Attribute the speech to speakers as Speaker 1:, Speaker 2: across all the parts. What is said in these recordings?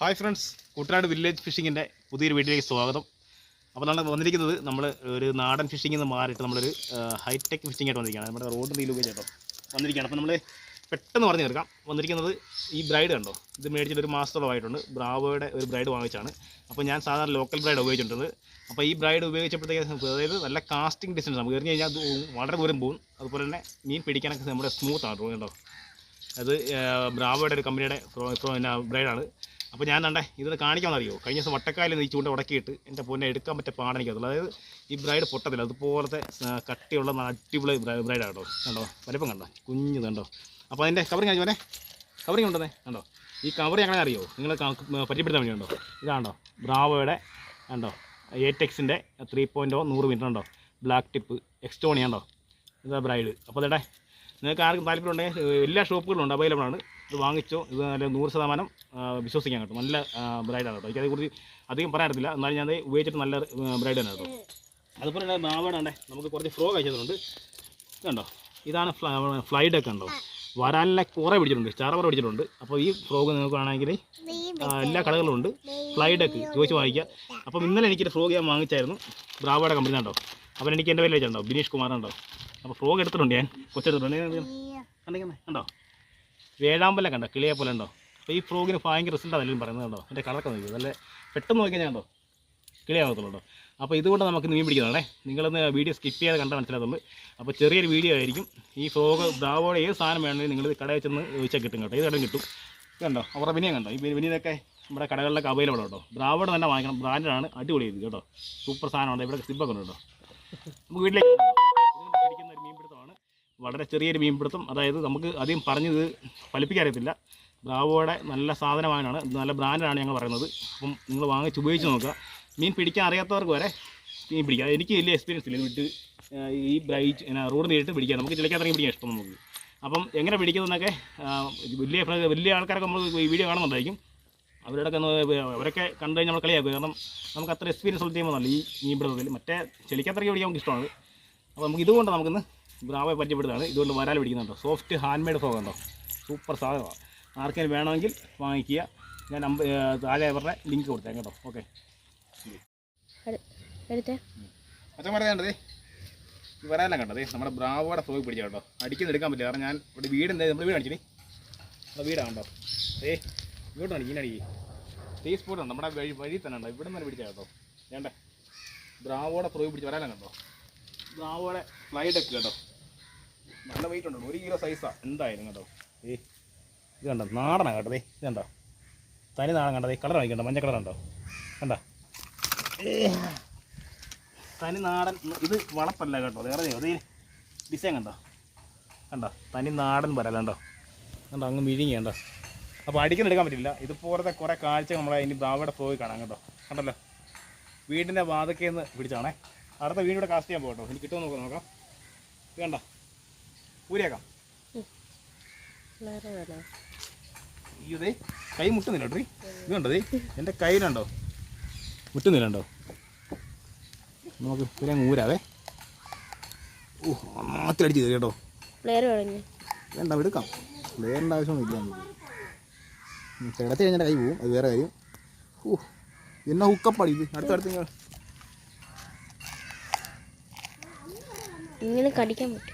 Speaker 1: Hi friends Kuttanad village ഫിഷിങ്ങിന്റെ പുതിയൊരു വീട്ടിലേക്ക് സ്വാഗതം. അപ്പോൾ നമ്മൾ വന്നിരിക്കുന്നത് നമ്മൾ ഒരു നാടൻ ഫിഷിങ്ങിൽ നിന്ന് മാറിയിട്ട് നമ്മളൊരു ഹൈടെക് ഫിഷിംഗ് ആയിട്ട് വന്നിരിക്കുകയാണ്. നമ്മുടെ റോഡ് നീൽ ഉപയോഗിച്ചോ വന്നിരിക്കുകയാണ്. അപ്പോൾ നമ്മൾ പെട്ടെന്ന് പറഞ്ഞു തീർക്കാം. വന്നിരിക്കുന്നത് ഈ ബ്രൈഡ് കണ്ടോ? ഇത് മേടിച്ചിട്ട് ഒരു മാസത്തോളമായിട്ടുണ്ട് ബ്രാവോയുടെ ഒരു ബ്രൈഡ് വാങ്ങിച്ചാണ് അപ്പോൾ ഞാൻ സാധാരണ ലോക്കൽ ബ്രൈഡ് ഉപയോഗിച്ചിട്ടുണ്ട് അപ്പോൾ ഈ ബ്രൈഡ് ഉപയോഗിച്ചപ്പോഴത്തേക്ക് അതായത് നല്ല കാസ്റ്റിംഗ് ഡിസ്റ്റൻസ് നമുക്ക് എറിഞ്ഞ് കഴിഞ്ഞാൽ വളരെ ദൂരം പോകും. അതുപോലെ തന്നെ മീൻ പിടിക്കാനൊക്കെ നമ്മുടെ സ്മൂത്താണ് കേട്ടോ അത് ബ്രാവോയുടെ ഒരു കമ്പനിയുടെ ബ്രൈഡാണ് അപ്പോൾ ഞാൻ കണ്ടേ കാണിക്കാൻ അറിയോ കഴിഞ്ഞ ദിവസം വട്ടക്കാലിൽ ഈ ചൂണ്ട ഉടക്കിയിട്ട് എന്റെ പൊന്നെ എടുക്കാൻ പറ്റിയ പാടാൻ എനിക്കത്തുള്ളൂ അതായത് ഈ ബ്രൈഡ് പൊട്ടത്തില്ല അതുപോലത്തെ കട്ടിയുള്ള അടിപൊളി ബ്രൈഡാണ് കേട്ടോ. കണ്ടോ? വലിപ്പം കണ്ടോ? കുഞ്ഞു കണ്ടോ? അപ്പോൾ അതിന്റെ കവറിങ് കഴിഞ്ഞോനെ കവറിങ് ഉണ്ടെന്നേ കണ്ടോ? ഈ കവറിങ് അങ്ങനെ അറിയോ? നിങ്ങൾ പരിചയപ്പെടുത്താൻ വേണ്ടി ഇതാണോ ബ്രാവോയുടെ കണ്ടോ? എയ്റ്റെക്സിന്റെ ത്രീ പോയിന്റോ നൂറ് മീറ്റർ ഉണ്ടോ ബ്ലാക്ക് ടിപ്പ് എക്സ്റ്റോണി ഉണ്ടോ ഇതാ ബ്രൈഡ് അപ്പോൾ അതേടെ നിങ്ങൾക്ക് ആർക്കും താല്പര്യം ഉണ്ടെങ്കിൽ എല്ലാ ഷോപ്പുകളിലും ഉണ്ട് അവൈലബിൾ ആണ്. ഇത് വാങ്ങിച്ചോ. ഇത് നല്ല നൂറ് ശതമാനം വിശ്വസിക്കാൻ കേട്ടോ. നല്ല ബ്രൈഡാണ് കേട്ടോ. എനിക്കതേക്കുറിച്ച് അധികം പറയാറില്ല എന്നാലും ഞാൻ ഉപയോഗിച്ചിട്ട് നല്ല ബ്രൈഡ് തന്നെ കേട്ടോ. അതുപോലെ തന്നെ നാവടാണേ നമുക്ക് കുറച്ച് ഫ്രോഗ് കഴിച്ചിട്ടുണ്ട് കണ്ടോ? ഇതാണ് ഫ്ലൈഡ് ഒക്കെ ഉണ്ടോ വരാലിനെ കുറേ പിടിച്ചിട്ടുണ്ട്. ചാറവറ പിടിച്ചിട്ടുണ്ട്. അപ്പോൾ ഈ ഫ്രോഗ് നിങ്ങൾക്ക് വേണമെങ്കിൽ എല്ലാ കടകളിലും ഉണ്ട്. ഫ്ലൈഡൊക്കെ ചോദിച്ച് വാങ്ങിക്കുക. അപ്പം ഇന്നലെ എനിക്കൊരു ഫ്രോഗ് ഞാൻ വാങ്ങിച്ചായിരുന്നു. ബ്രാവോയുടെ കമ്പനി ഉണ്ടോ അപ്പോൾ എനിക്ക് എന്റെ പേര് വെച്ചിട്ടുണ്ടോ? ബിനീഷ് കുമാറുണ്ടോ അപ്പോൾ ഫ്രോഗ് എടുത്തിട്ടുണ്ട് ഞാൻ. കൊച്ചെടുത്തിട്ടുണ്ട്. കണ്ടോ? വേഴാമ്പലം കണ്ടോ? കിളിയെ പോലെ ഉണ്ടോ? അപ്പോൾ ഈ ഫ്രോഗിന് ഭയങ്കര റിസൾട്ടാണ് എല്ലാവരും പറയുന്നത് കണ്ടോ? എന്റെ കളറൊക്കെ നോക്കി നല്ല പെട്ടെന്ന് നോക്കിയാൽ ഞാൻ കണ്ടോ കിളിയാകത്തുള്ളൂ അപ്പോൾ ഇതുകൊണ്ട് നമുക്ക് മീൻ പിടിക്കുന്നതാണേ. നിങ്ങളൊന്ന് വീഡിയോ സ്കിപ്പ് ചെയ്യാതെ കണ്ടാൽ മനസ്സിലാകത്തുള്ളൂ. അപ്പോൾ ചെറിയൊരു വീഡിയോ ആയിരിക്കും. ഈ ഫ്രോഗ് ദാവോടെ ഏത് സാധനം വേണമെങ്കിലും നിങ്ങൾ കടയിൽ ചെന്ന് ചോദിച്ചാൽ കിട്ടും കേട്ടോ. ഏത് കടയും കിട്ടും. കണ്ടോ? അവരുടെ വിനിയം കണ്ടോ? ഈ വിനിയൊക്കെ നമ്മുടെ കടകളിലൊക്കെ അവൈലബിൾ കേട്ടോ. ദ്രാവോടെ തന്നെ വാങ്ങിക്കണം. ബ്രാൻഡാണ്. അടിപൊളി ചെയ്ത് കേട്ടോ. സൂപ്പർ സാധനമുണ്ട് ഇവിടെ സിബൊക്കെ ഉണ്ട് കേട്ടോ. നമുക്ക് വീട്ടിലേക്ക് വളരെ ചെറിയൊരു മീൻപിടുത്തം. അതായത് നമുക്ക് അധികം പറഞ്ഞത് ഫലിപ്പിക്കാറിയത്തില്ല ബ്രാവോയുടെ നല്ല സാധനമാണ് നല്ല ബ്രാൻഡാണ് ഞങ്ങൾ പറയുന്നത്. അപ്പം നിങ്ങൾ വാങ്ങിച്ച് ഉപയോഗിച്ച് നോക്കുക. മീൻ പിടിക്കാൻ അറിയാത്തവർക്ക് വരെ മീൻ പിടിക്കാം. എനിക്ക് വലിയ എക്സ്പീരിയൻസ് ഇല്ല. വിട്ട് ഈ ബ്രൈറ്റ് റോഡ് നേരിട്ട് പിടിക്കാം. നമുക്ക് ചിലക്കാത്തിറങ്ങി പിടിക്കാൻ ഇഷ്ടം നമുക്ക്. അപ്പം എങ്ങനെ പിടിക്കുന്നതെന്നൊക്കെ വലിയ വലിയ ആൾക്കാരൊക്കെ നമ്മൾ ഈ വീഡിയോ കാണുന്നുണ്ടായിരിക്കും. അവരോടൊക്കെ അവരൊക്കെ കണ്ടു കഴിഞ്ഞാൽ നമ്മൾ കളിയാക്കും കാരണം നമുക്ക് അത്ര എക്സ്പീരിയൻസ് ഉള്ള ടീമൊന്നുമല്ല ഈ മീൻ പിടുത്തത്തിൽ മറ്റേ ചെളിക്കത്തിറങ്ങി പിടിക്കാൻ നമുക്ക് ഇഷ്ടമാണ്. അപ്പോൾ നമുക്ക് ഇതുകൊണ്ട് നമുക്കിന്ന് ബ്രാവെ പരിചയപ്പെടുന്നതാണ്. ഇതുകൊണ്ട് വരാൽ പിടിക്കുന്നുണ്ടോ? സോഫ്റ്റ് ഹാൻഡ് മെയ്ഡ് ഫോഗ് ഉണ്ടോ? സൂപ്പർ സാധനമാണ്. ആർക്കെങ്കിലും വേണമെങ്കിൽ വാങ്ങിക്കുക. ഞാൻ നമ്പർ താഴെ അവരുടെ ലിങ്ക് കൊടുത്തേക്കാം കേട്ടോ. ഓക്കെ അച്ഛൻ ഈ വരാനെല്ലാം കണ്ടത്? നമ്മുടെ ബ്രാവോടെ ഫോഗ് പിടിച്ച കേട്ടോ. അടിക്കുന്ന എടുക്കാൻ പറ്റില്ല. കാരണം ഞാൻ ഇവിടെ വീട് എന്തായാലും നമ്മുടെ വീട് അടിച്ചിട്ട് നമ്മുടെ വീടാണ് കേട്ടോ ഏ ഇങ്ങോട്ട് അടിക്കുന്ന അടിക്കി ടീ സ്പോട്ട് ഉണ്ട്. നമ്മുടെ വഴി വഴി തന്നെ ഉണ്ടോ. ഇവിടെ നിന്ന് പിടിച്ചാൽ കേട്ടോ. വേണ്ടേ? ബ്രാവോടെ ഫോഗ് പിടിച്ച് വരാനല്ല കണ്ടോ? ബ്രാവോടെ ഫ്ലൈ ഡെക്ക് കേട്ടോ. നല്ല വെയിറ്റ് ഉണ്ടോ? ഒരു കിലോ സൈസാണ് എന്തായാലും കേട്ടോ ഏ ഇത് കണ്ടോ? നാടനാണ് കേട്ടതേ ഇത് കണ്ടോ? തനി നാടൻ കണ്ടോ? ദേ കളർ വാങ്ങിക്കണ്ടോ? മഞ്ഞ കളർ ഉണ്ടോ? കണ്ടോ? തനി നാടൻ ഇത് വളപ്പല്ല കേട്ടോ വേറെ അത് ഡിസൈൻ കണ്ടോ? കണ്ടോ? തനി നാടൻ വരലുണ്ടോ കണ്ടോ? കണ്ടോ അങ്ങ് മിഴിങ്ങി കണ്ടോ? അപ്പോൾ അടിക്കുന്ന എടുക്കാൻ പറ്റില്ല. ഇതുപോലത്തെ കുറേ കാഴ്ച നമ്മളെ ഇനി ബ്രാവയുടെ പോയി കാണാം കേട്ടോ കണ്ടല്ലോ? വീടിന്റെ വാതക്കയിൽ പിടിച്ചാണേ. അടുത്ത വീടിവിടെ കാസ്റ്റ് ചെയ്യാൻ പോകട്ടോ. എനിക്ക് കിട്ടുമോ നോക്കാം നോക്കാം. ഇത് കണ്ടോ? ഊരിയാക്കാം.
Speaker 2: അയ്യോ
Speaker 1: ഇതേ കൈ മുട്ടുന്നില്ല കേട്ടോ ഇത് കണ്ടോ ദേ എന്റെ കയ്യിലുണ്ടോ മുട്ടുന്നില്ലണ്ടോ നമുക്ക് ഇവരെ ഊരാവേ. ഓ മാത്രം അടിച്ച് കേട്ടോ. വേണ്ട എടുക്കാം. വേണ്ട ആവശ്യമൊന്നുമില്ല നമുക്ക് കിടത്തി കഴിഞ്ഞാൽ കൈ പോവും. അത് വേറെ കാര്യം. ഓ എന്നാ ഹുക്കപ്പാടി ഇത്. അടുത്തടുത്ത് നിങ്ങൾ
Speaker 2: ഇങ്ങനെ കടിക്കാൻ പറ്റും.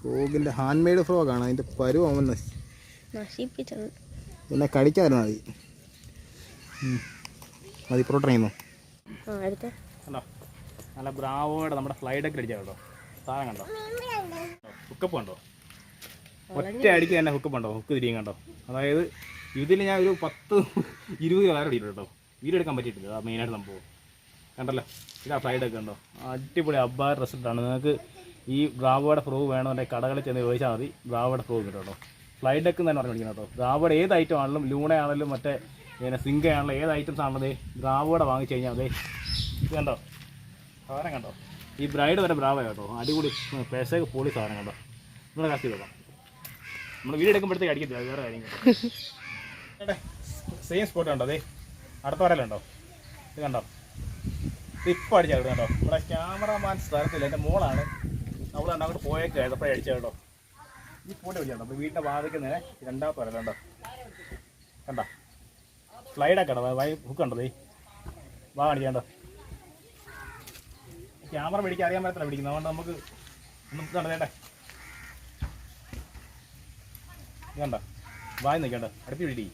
Speaker 1: ഫ്രോഗിന്റെ ഹാൻഡ് മെയ്ഡ് ഫ്രോഗാണ്. അതിന്റെ പരുവം അവൻ പിന്നെ
Speaker 2: നശിപ്പിച്ചത്.
Speaker 1: കടിക്കാതിരുന്നാൽ മതി. മതി
Speaker 2: പ്രോട്ടോ
Speaker 1: കണ്ടോ? നല്ല ബ്രാവോയുടെ നമ്മുടെ ഫ്ലൈഡൊക്കെ അടിച്ചാൽ കേട്ടോ സാധനം കണ്ടോ? ഹുക്കപ്പ് കണ്ടോ? ഒറ്റ അടിക്ക് തന്നെ ഹുക്കപ്പ് ഉണ്ടോ? ഹുക്ക് തിരിയും കണ്ടോ? അതായത് ഇതിൽ ഞാൻ ഒരു പത്ത് ഇരുപത് കളർ അടിയിട്ടുണ്ട് കേട്ടോ. വീഡിയോ എടുക്കാൻ പറ്റിയിട്ടില്ല. മെയിനായിട്ട് സംഭവം. കണ്ടല്ലോ? ഇതാ ഫ്ലൈഡൊക്കെ ഉണ്ടോ അടിപൊളി അബ്ബാർ റിസൾട്ടാണ് നിങ്ങൾക്ക് ഈ ബ്രാവോയുടെ പ്രൂവ് വേണമെന്നുണ്ടെങ്കിൽ കടകളിൽ ചെന്ന് ചോദിച്ചാൽ മതി. ബ്രാവോയുടെ പ്രൂവ് കിട്ടും കേട്ടോ ഫ്ലൈഡൊക്കെ തന്നെ പറഞ്ഞു കേട്ടോ ബ്രാവോയുടെ ഏത് ഐറ്റം ആണെങ്കിലും ലൂണ ആണെങ്കിലും മറ്റേ പിന്നെ സിങ്ക ആണെങ്കിലും ഏത് ഐറ്റംസ് ആണെങ്കിലും ബ്രാവോയുടെ വാങ്ങിച്ചു കഴിഞ്ഞാൽ അതെ കണ്ടോ? സാധനം കണ്ടോ? ഈ ബ്രൈഡ് വരെ ബ്രാവോ കേട്ടോ. അടിപൊളി പേശക്ക് പൊളി സാധനം കണ്ടോ? നമ്മുടെ കാസ്റ്റ് ചെയ്തോളാം. നമ്മൾ വീട് എടുക്കുമ്പോഴത്തേക്ക് അടിക്കത്തില്ല. വേറെ കാര്യം കേട്ടോ. സെയിം സ്പോട്ട് കണ്ടോ? അതെ അടുത്ത വരലുണ്ടോ ഇത് കണ്ടോ? ഇപ്പോൾ അടിച്ചാൽ കേട്ടോ നമ്മുടെ ക്യാമറമാൻ സ്ഥലത്തില്ല. എന്റെ മോളാണ്. അവൾ കണ്ടോ അങ്ങോട്ട് പോയേക്ക് അടിച്ച കേട്ടോ. ഈ പൂട്ട് വിളിച്ചാട്ടോ അപ്പോൾ വീടിന്റെ വാതിക്ക് നേരെ രണ്ടാമത്തെ വരലുണ്ടോ കണ്ടോ? ഫ്ലൈഡൊക്കെ ഉണ്ടോ വൈ ഹുക്ക് ഉണ്ടോ ദേ? വാ കാണിക്കണ്ടോ ക്യാമറ പിടിക്കാൻ അറിയാൻ പറ്റത്തില്ല പിടിക്കുന്നത്. അതുകൊണ്ട് നമുക്ക് നമുക്ക് കണ്ടതേട്ടെ കണ്ട? കണ്ടോ? വായി നിൽക്കണ്ട അടുത്ത് പിടി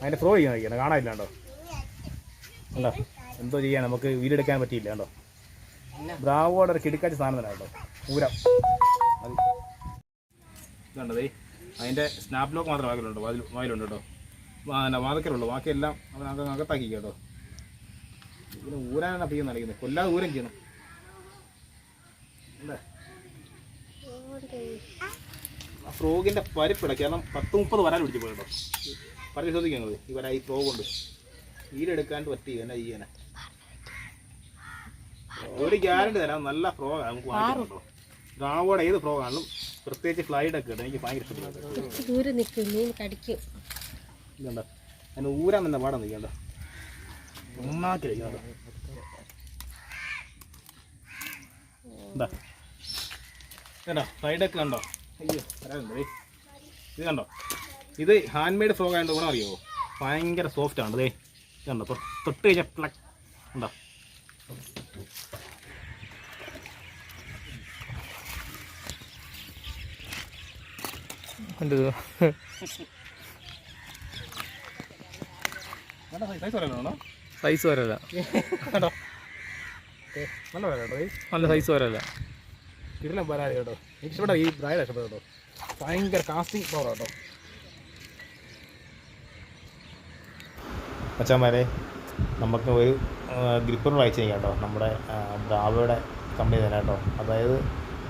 Speaker 1: അതിന്റെ ഫ്രോ ചെയ്യാൻ നിൽക്കണ്ട കാണാനില്ല കണ്ടോ? എന്തോ ചെയ്യാൻ നമുക്ക് വീടെടുക്കാൻ പറ്റിയില്ല കണ്ടോ? ബ്രാവോടെ ഒരു കിടിക്കാച്ച സാധനം തന്നെ കേട്ടോ. പൂരം. അത് ഇതുണ്ടതേ അതിന്റെ സ്നാപ്പ് ലോക്ക് മാത്രമേ വാക്കിലുണ്ട്? വാതിൽ വായിലുണ്ട് കേട്ടോ? പിന്നെ വാതക്കലുള്ളൂ. ബാക്കിയെല്ലാം അവൻ അക അകത്താക്കി കേട്ടോ. ഇതിന് ഊരാനാണ് അപ്പിയെന്ന് നൽകുന്നത് കൊല്ലാതെ ഊരം ചെയ്യണം. അല്ലേ ആ ഫ്രോഗിന്റെ പരിപ്പിട കാരണം പത്ത് മുപ്പത് വരാൻ പിടിച്ചു പോയി കേട്ടോ. പരിശോധിക്കുന്നത് ഈ വരാ ഈ ഫ്രോഗുണ്ട് കൊണ്ട്. ഈരെടുക്കാണ്ട് പറ്റി എന്നാ ചെയ്യാനാ ഒരു ഗ്യാരണ്ടി തരാം. നല്ല ഫ്രോഗ് നമുക്ക് ഗാവോടെ റാവോടെ ഏത് ഫ്രോഗാണെങ്കിലും പ്രത്യേകിച്ച് ഫ്ലൈഡ് ഒക്കെ എനിക്ക് ഭയങ്കര ഇഷ്ടപ്പെട്ടു അതിന് ഊരാൻ തന്നെ പാടാൻ നിൽക്കണ്ട ഒന്നാക്കിരിക്കണ്ട എന്താ കണ്ടോ സൈഡൊക്കെ കണ്ടോ? അയ്യോ വരാനുണ്ട്. ഇത് കണ്ടോ? ഇത് ഹാൻഡ് മെയ്ഡ് ഫ്രോഗ് ആയതുകൊണ്ട് ഗുണം അറിയോ? ഭയങ്കര സോഫ്റ്റ് ആണ്. ഇത് കണ്ടോ? തൊട്ട് കഴിഞ്ഞാൽ പ്ലക്ക് ഉണ്ടോ
Speaker 3: എന്റെ
Speaker 1: കണ്ടോ സൈസ്
Speaker 3: വരല്ല
Speaker 1: കണ്ടോ? നല്ല
Speaker 3: സൈസ് വരല്ല.
Speaker 1: കിടിലം പരാതി കേട്ടോ. എനിക്ക് ഇഷ്ടപ്പെട്ട ഈ ബ്രായഡ് ഇഷ്ടപ്പെട്ടു കേട്ടോ. ഭയങ്കര കാസ്റ്റിംഗ് പവർ കേട്ടോ. അച്ഛന്മാരെ നമുക്ക് ഒരു ഗ്രിപ്പർ വായിച്ചു കേട്ടോ. നമ്മുടെ ബ്രാവയുടെ കമ്പനി തന്നെ കേട്ടോ. അതായത്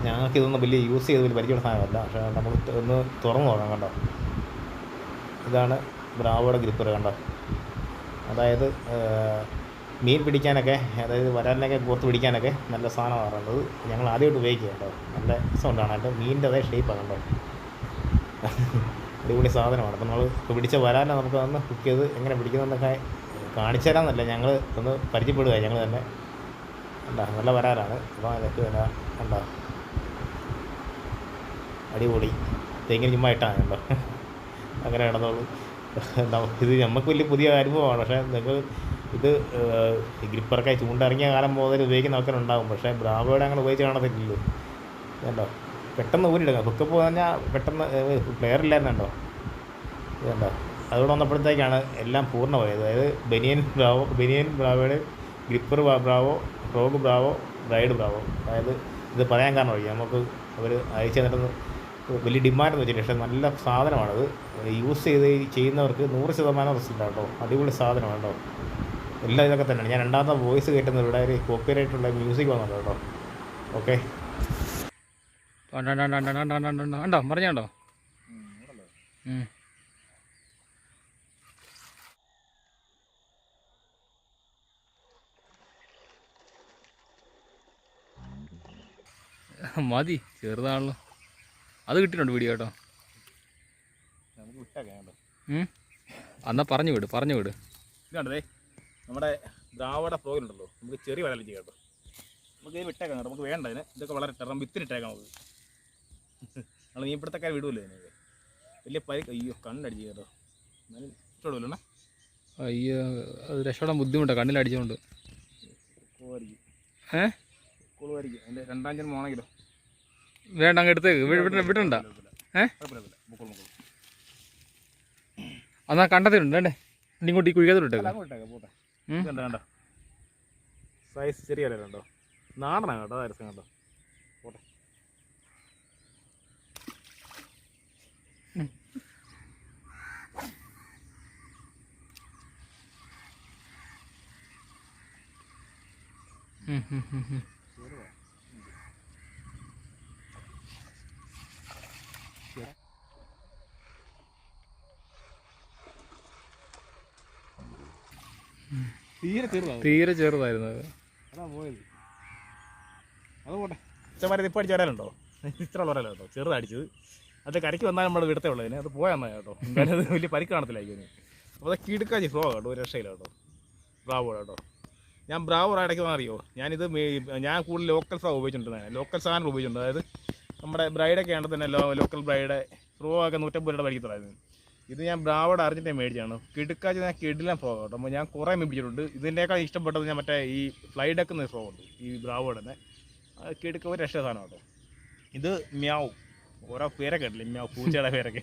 Speaker 1: ഞങ്ങൾക്ക് ഇതൊന്നും വലിയ യൂസ് ചെയ്ത് വലിയ പരിചയമുള്ള സാധനമല്ല. പക്ഷേ നമ്മൾ ഒന്ന് തുറന്നു നോക്കാം കണ്ടോ? ഇതാണ് ബ്രാവോയുടെ ഗ്രിപ്പർ കണ്ടോ? അതായത് മീൻ പിടിക്കാനൊക്കെ അതായത് വരാലിനൊക്കെ പുറത്ത് പിടിക്കാനൊക്കെ നല്ല സാധനമാണ് പറയുന്നത്. ഞങ്ങൾ ആദ്യമായിട്ട് ഉപയോഗിക്കുക കേട്ടോ. നല്ല സൗണ്ടാണ് കേട്ടോ മീനിന്റെ അതേ ഷേപ്പാണ് കേട്ടോ അടിപൊളി സാധനമാണ്. അപ്പോൾ നമ്മൾ പിടിച്ച വരാലിനെ നമുക്ക് ഒന്ന് കുക്ക് ചെയ്ത് എങ്ങനെ പിടിക്കുന്നതെന്നൊക്കെ കാണിച്ചു തരാമെന്നല്ല. ഞങ്ങൾ ഒന്ന് പരിചയപ്പെടുക ഞങ്ങൾ തന്നെ. കണ്ടോ? നല്ല വരാനാണ് അപ്പോൾ അതൊക്കെ വരാം. കണ്ടോ? അടിപൊളി. തെങ്ങിന് ചുമ്മാ ഇട്ടാണല്ലോ അങ്ങനെ നമുക്ക് ഇത് നമുക്ക് വലിയ പുതിയ അനുഭവമാണ്. പക്ഷേ നിങ്ങൾ ഇത് ഗ്രിപ്പറൊക്കെ ചൂണ്ടിറങ്ങിയ കാലം മുതൽ ഉപയോഗിക്കുന്ന ആൾക്കാരുണ്ടാകും പക്ഷേ ബ്രാവോയുടെ അങ്ങനെ ഉപയോഗിച്ച് കാണത്തില്ലല്ലോ. കണ്ടോ? പെട്ടെന്ന് ഊരിടുക ഹുക്കപ്പ് പറഞ്ഞാൽ പെട്ടെന്ന് പ്ലെയർ ഇല്ലായിരുന്നുണ്ടോ ഇതുണ്ടോ അതുകൊണ്ട് വന്നപ്പോഴത്തേക്കാണ് എല്ലാം പൂർണമായത്. അതായത് ബനിയൻ ബ്രാവോ ബനിയൻ ബ്രാവോയുടെ gripper bravo frog bravo ride bravo. അതായത് ഇത് പറയാൻ കാരണം വഴി നമുക്ക് അവർ അയച്ചു തന്നിട്ടൊന്ന് വലിയ ഡിമാൻഡ് വെച്ചില്ല പക്ഷേ നല്ല സാധനമാണത്. യൂസ് ചെയ്ത് ചെയ്യുന്നവർക്ക് നൂറ് ശതമാനം റിസൾട്ട് കേട്ടോ. അടിപൊളി സാധനമാണ് കേട്ടോ. എല്ലാം ഇതൊക്കെ തന്നെയാണ്. ഞാൻ രണ്ടാമത്തെ വോയിസ് കേട്ടുന്നത് ഇവിടെ ഒരു കോപ്പിറൈറ്റുള്ള മ്യൂസിക് വന്നുണ്ട് കേട്ടോ. ഓക്കെ
Speaker 3: പറഞ്ഞോ മതി. ചെറുതാണല്ലോ. അത് കിട്ടിയിട്ടുണ്ട് വീഡിയോ കേട്ടോ. എന്നാ പറഞ്ഞു വിട് പറഞ്ഞു വിട്.
Speaker 1: ഇതുണ്ടേ നമ്മുടെ ദ്രാവട ഫ്രോഗിലുണ്ടല്ലോ നമുക്ക് ചെറിയ വരാലും ചെയ്യാം കേട്ടോ. നമുക്ക് ഇത് വിട്ടേക്കാം കേട്ടോ നമുക്ക് വേണ്ട ഇതിന്. ഇതൊക്കെ വളരെ ടെറം വിത്തിനിട്ടേക്കാം നമുക്ക്. നമ്മൾ മീൻപിടുത്തക്കാർ വിടുമല്ലോ ഇതിനൊക്കെ വലിയ പരി അയ്യോ കണ്ണടിച്ച് കേട്ടോ. ഇഷ്ടമല്ലോ
Speaker 3: അയ്യോ അത് രക്ഷപ്പെടാൻ ബുദ്ധിമുട്ടാണ് കണ്ണിലടിച്ചുകൊണ്ട് ഏ?
Speaker 1: കുളുവായിരിക്കും അതിന്റെ രണ്ടാം ജന്മം ആണെങ്കിലോ
Speaker 3: വേണ്ട അങ്ങ് വിട വിടണ്ട ഏ? എന്നാ കണ്ടത്തിലുണ്ട് വേണ്ടേ? ഇങ്ങോട്ട് ഈ
Speaker 1: കുഴിക്കാതെ സൈസ് ചെറിയ കണ്ടോ നാടനാണ് കേട്ടോ അതായത് കണ്ടോ? പോട്ടെ.
Speaker 3: ഉം,
Speaker 1: തീരെ ചെറുതാണ്
Speaker 3: തീരെ ചെറുതായിരുന്നു അത്.
Speaker 1: അതാ പോയത്. അത് പോട്ടെ. അച്ഛന്മാരെ ഇപ്പം അടിച്ച വരാനുണ്ടോ ഇത്ര ഉള്ള വരാലോ കേട്ടോ. ചെറുതടിച്ചത് അത് കരയ്ക്ക് വന്നാൽ നമ്മൾ വിടത്തേ ഉള്ളതിന് അത് പോയാൽ മതി കേട്ടോ. എന്തായാലും അത് വലിയ പരിക്ക് കാണത്തില്ലായിരിക്കും അപ്പോൾ അത് കിടുക്കാച്ചി ഫ്ലോ കേട്ടോ. ഒരു രക്ഷയില്ല കേട്ടോ. ബ്രാവോ കേട്ടോ. ഞാൻ ബ്രാവോ ഇടയ്ക്ക് അറിയോ ഞാനിത് ഞാൻ കൂടുതൽ ലോക്കൽ സാധനം ഉപയോഗിച്ചിട്ടുണ്ടായിരുന്നു ലോക്കൽ സാധനം ഉപയോഗിച്ചിട്ടുണ്ട് അതായത് നമ്മുടെ ബ്രൈഡൊക്കെ ആണെങ്കിൽ തന്നെ ലോക്കൽ ബ്രൈഡ് ഫ്രോ ഒക്കെ നൂറ്റമ്പത് രൂപ മേടിക്കത്തുള്ളായിരുന്നു ഇത് ഞാൻ ബ്രാവഡ് അറിഞ്ഞിട്ട് മേടിച്ചാണ് കിടുക്കാച്ച് ഞാൻ കിടിലാൻ ഫ്രോഗ് കേട്ടോ അപ്പോൾ ഞാൻ കുറേ മേടിച്ചിട്ടുണ്ട്. ഇതിന്റെക്കാൾ ഇഷ്ടപ്പെട്ടത് ഞാൻ മറ്റേ ഈ ഫ്ലൈ ഡെക്ക് എന്ന ഫ്രോഗ് ഉണ്ട്. ഈ അത് കിടുക്ക ഒരു രക്ഷ സാധനം കേട്ടോ ഇത് മ്യാവ്. ഓരോ പേരൊക്കെ ഉണ്ടല്ലേ? മ്യാവ് പൂച്ചയുടെ പേരൊക്കെ.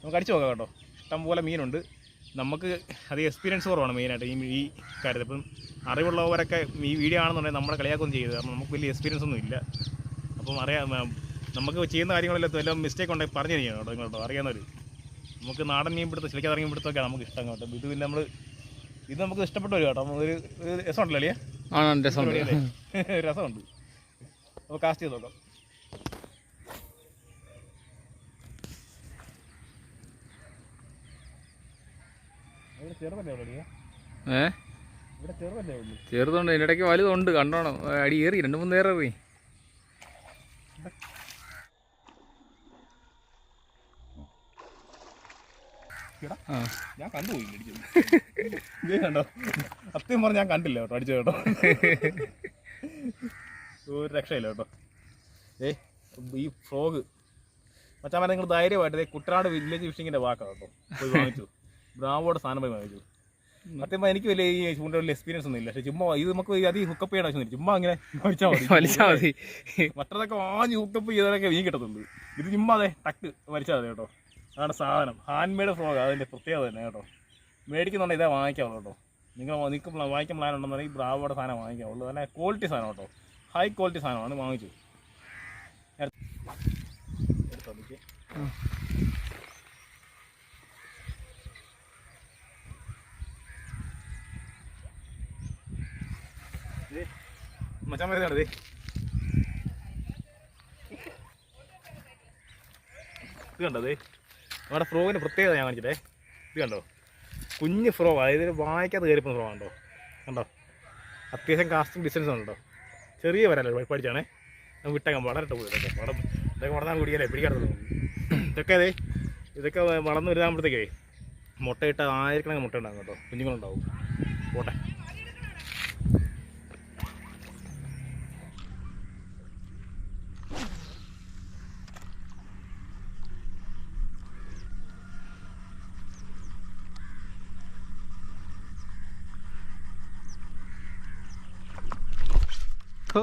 Speaker 1: നമുക്ക് അടിച്ചു നോക്കാം കേട്ടോ. ഇഷ്ടം പോലെ മീനുണ്ട്. നമുക്ക് അത് എക്സ്പീരിയൻസ് കുറവാണ് മെയിനായിട്ട് ഈ ഈ കാര്യത്തിൽ. ഇപ്പം അറിവുള്ളവരൊക്കെ ഈ വീഡിയോ ആണെന്നുണ്ടെങ്കിൽ നമ്മളെ കളിയാക്കൊന്നും ചെയ്തത് കാരണം നമുക്ക് വലിയ എക്സ്പീരിയൻസ് ഒന്നും ഇല്ല. അപ്പം അറിയാം നമുക്ക് ചെയ്യുന്ന കാര്യങ്ങളെല്ലാം എല്ലാം മിസ്റ്റേക്ക് ഉണ്ടെങ്കിൽ പറഞ്ഞു തരികയാണ് കേട്ടോ നിങ്ങളോട്ടോ അറിയാവുന്നവർ നമുക്ക് നാടൻ മീൻ പിടുത്തം ശരിക്കും ഇറങ്ങി പിടുത്തമൊക്കെ നമുക്ക് ഇഷ്ടം കേട്ടോ ഇത് പിന്നെ നമ്മൾ ഇത് നമുക്ക് ഇഷ്ടപ്പെട്ടു വരും കേട്ടോ. ഒരു ഒരു രസമുണ്ടല്ലോ അല്ലേ?
Speaker 3: രസമുണ്ട്?
Speaker 1: അപ്പോൾ കാസ്റ്റ് ചെയ്ത് നോക്കാം.
Speaker 3: ചെറുതുണ്ട് ഇതിന്റെ ഇടയ്ക്ക് വലുതുണ്ട് കണ്ടോണം. അടി ഏറി രണ്ട് മൂന്ന് നേരം ഏറി.
Speaker 1: ഞാൻ കണ്ടുപോയി കണ്ടോ സത്യം പറഞ്ഞ ഞാൻ കണ്ടില്ല കേട്ടോ അടിച്ചു കേട്ടോ. ഒരു രക്ഷയില്ല കേട്ടോ. ഏ ഈ ഫ്രോഗ് മച്ചാൻ നിങ്ങൾ ധൈര്യമായിട്ട് കുട്ടനാട് വില്ലേജ് ഫിഷിങ്ങിന്റെ വാക്കാ കേട്ടോ. പോയി വാങ്ങിച്ചു. ബ്രാവോടെ സാധനം പോയി വാങ്ങിച്ചു. സത്യം എനിക്ക് വലിയ ഈ ചൂണ്ട വലിയ എക്സ്പീരിയൻസ് ഒന്നും ഇല്ല. പക്ഷെ ചുമ്മാ ഇത് നമുക്ക് അധികം ഹുക്കപ്പ് ചെയ്യേണ്ട ആവശ്യം ചുമ്മാ അങ്ങനെ വലിച്ചാൽ മതി.
Speaker 3: വലിച്ചാൽ മതി.
Speaker 1: മറ്റതൊക്കെ വാങ്ങി ഹുക്കപ്പ് ചെയ്താലൊക്കെ മീൻ കിട്ടത്തുള്ളൂ. ഇത് ചുമ്മാ അതെ ടക്ക് വലിച്ചാൽ മതി കേട്ടോ. അതാണ് സാധനം. ഹാൻഡ് മെയ്ഡ് ഫ്രോഗ് അതിന്റെ പ്രത്യേകത തന്നെ കേട്ടോ. മേടിക്കുന്നുണ്ടെങ്കിൽ ഇതേ വാങ്ങിക്കാവുള്ളൂ കേട്ടോ. നിങ്ങൾ നിങ്ങൾക്ക് വാങ്ങിക്കാൻ പ്ലാൻ ഉണ്ടെന്നുണ്ടെങ്കിൽ ബ്രാവോടെ സാധനം വാങ്ങിക്കാവുള്ളൂ. നല്ല ക്വാളിറ്റി സാധനം കേട്ടോ. ഹൈ ക്വാളിറ്റി സാധനമാണ് വാങ്ങിച്ചു എടുത്തോ നിക്ക്. മച്ചാൻ ഇത് കണ്ടോ ദേ നമ്മുടെ ഫ്രോഗിന് പ്രത്യേകത ഞാൻ കാണിച്ചിട്ടേ. ഇത് കണ്ടോ? കുഞ്ഞ് ഫ്രോ അതായത് വായിക്കാതെ കയറിപ്പോൾ ഫ്രോ കണ്ടോ? കണ്ടോ? അത്യാവശ്യം കാസ്റ്റിംഗ് ഡിസ്റ്റൻസ് ഉണ്ടോ ചെറിയ വരല്ലേ പഠിച്ചാണേ? നമുക്ക് ഇട്ടേക്കാം വളരട്ടെ ഇതൊക്കെ. വളം ഇതൊക്കെ വളർന്നാൽ കൂടിയല്ലേ പിടിക്കാറുള്ളൂ ഇതൊക്കെ അതെ ഇതൊക്കെ വളർന്ന് വരുമ്പോഴത്തേക്കേ മുട്ടയിട്ട് ആയിരക്കണക്കിന് മുട്ട ഉണ്ടാകും കേട്ടോ. കുഞ്ഞുങ്ങളുണ്ടാവും പോട്ടെ
Speaker 3: ഹോ.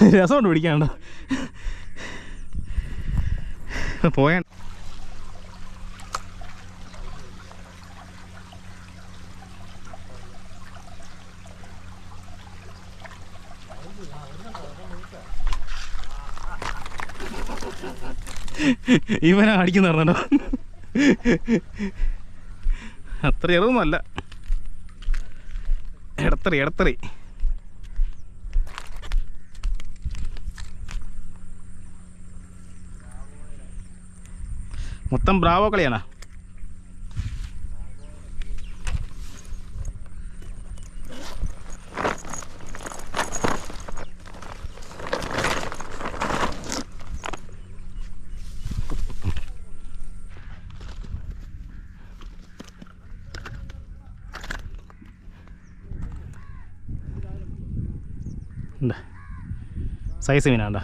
Speaker 1: രസമുണ്ട് പിടിക്കാണ്ടോ
Speaker 3: പോയാ
Speaker 1: ഇവനാ അടിക്കുന്ന പറഞ്ഞോ അത്ര ചെറുതൊന്നുമല്ല ഇടത്തറി ഇടത്തറി മൊത്തം ബ്രാവോ കളിയാണോ സൈസ് മീനാണ്ടാ